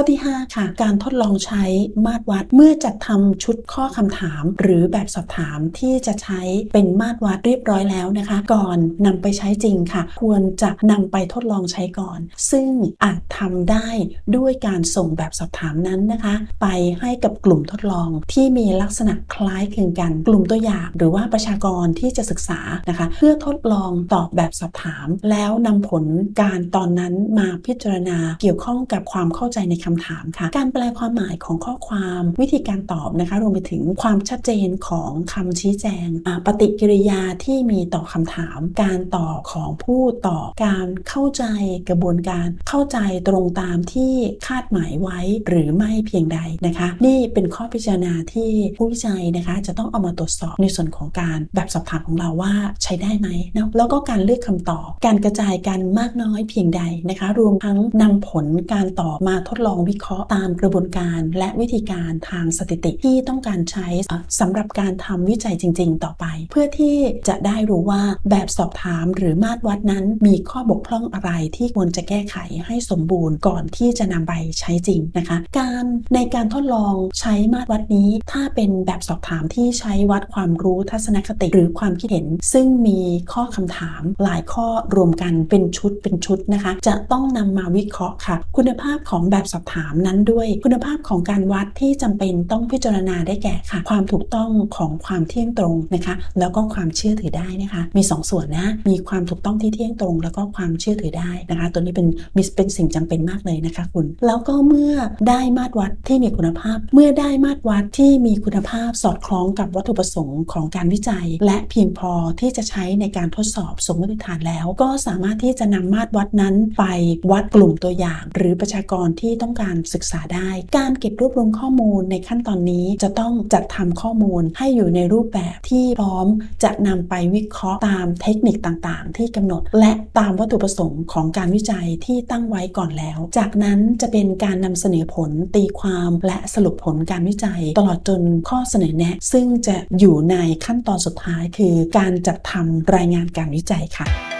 ข้อที่ 5 ค่ะ การทดลองใช้มาตรวัดเมื่อจัดทำชุดข้อคำถาม หรือแบบสอบถามที่จะใช้เป็นมาตรวัดเรียบร้อยแล้วนะคะ ก่อนนำไปใช้จริงค่ะ ควรจะนำไปทดลองใช้ก่อน ซึ่งอาจทำได้ด้วยการส่งแบบสอบถามนั้นนะคะ ไปให้กับกลุ่มทดลองที่มีลักษณะคล้ายคลึงกัน กลุ่มตัวอย่าง หรือว่าประชากรที่จะศึกษานะคะ เพื่อทดลองตอบแบบสอบถาม แล้วนำผลการตอนนั้นมาพิจารณาเกี่ยวข้องกับความเข้าใจในคคำถามค่ะ การแปลความหมายของข้อความวิธีการตอบนะคะ รวมไปถึงความชัดเจนของคำชี้แจง ปฏิกิริยาที่มีต่อคำถาม การตอบของผู้ตอบการเข้าใจกระบวนการเข้าใจตรงตามที่คาดหมายไว้ หรือไม่เพียงใดนะคะ นี่เป็นข้อพิจารณาที่ผู้วิจัยนะคะ จะต้องเอามาตรวจสอบในส่วนของการแบบสอบถามของเราว่าใช้ได้ไหมนะแล้วก็การเลือกคำตอบ การกระจายกันมากน้อยเพียงใดนะคะ รวมทั้งนำผลการตอบมาทดลองวิเคราะห์ตามกระบวนการและวิธีการทางสถิติที่ต้องการใช้เอ่อสำหรับการทำวิจัยจริง ๆ ต่อไป เพื่อที่จะได้รู้ว่าแบบสอบถามหรือมาตรวัดนั้นมีข้อบกพร่องอะไรที่ควรจะแก้ไขให้สมบูรณ์ก่อนที่จะนำไปใช้จริงนะคะ การในการทดลองใช้มาตรวัดนี้ ถ้าเป็นแบบสอบถามที่ใช้วัดความรู้ทัศนคติหรือความคิดเห็น ซึ่งมีข้อคำถามหลายข้อรวมกันเป็นชุดเป็นชุดนะคะ จะต้องนำมาวิเคราะห์ค่ะ คุณภาพของแบบสอบถามนั้นด้วยคุณภาพของการวัดที่จำเป็นต้องพิจารณาได้แก่ค่ะ ความถูกต้องของความเที่ยงตรงนะคะ แล้วก็ความเชื่อถือได้นะคะ มี 2ส่วนนะ มีความถูกต้องที่เที่ยงตรง แล้วก็ความเชื่อถือได้นะคะ ตัวนี้เป็นมีเป็นสิ่งจำเป็นมากเลยนะคะคุณ แล้วก็เมื่อได้มาตรวัดที่มีคุณภาพ เมื่อได้มาตรวัดที่มีคุณภาพสอดคล้องกับวัตถุประสงค์ของการวิจัย และเพียงพอที่จะใช้ในการทดสอบสมมติฐานแล้ว ก็สามารถที่จะนำมาตรวัดนั้นไปวัดกลุ่มตัวอย่าง หรือประชากรที่ต้องการศึกษาได้ การเก็บรวบรวมข้อมูลในขั้นตอนนี้จะต้องจัดทำข้อมูลให้อยู่ในรูปแบบที่พร้อมจะนำไปวิเคราะห์ตามเทคนิคต่างๆ ที่กำหนด และตามวัตถุประสงค์ของการวิจัยที่ตั้งไว้ก่อนแล้ว จากนั้นจะเป็นการนำเสนอผลตีความและสรุปผลการวิจัย ตลอดจนข้อเสนอแนะ ซึ่งจะอยู่ในขั้นตอนสุดท้ายคือการจัดทำรายงานการวิจัยค่ะ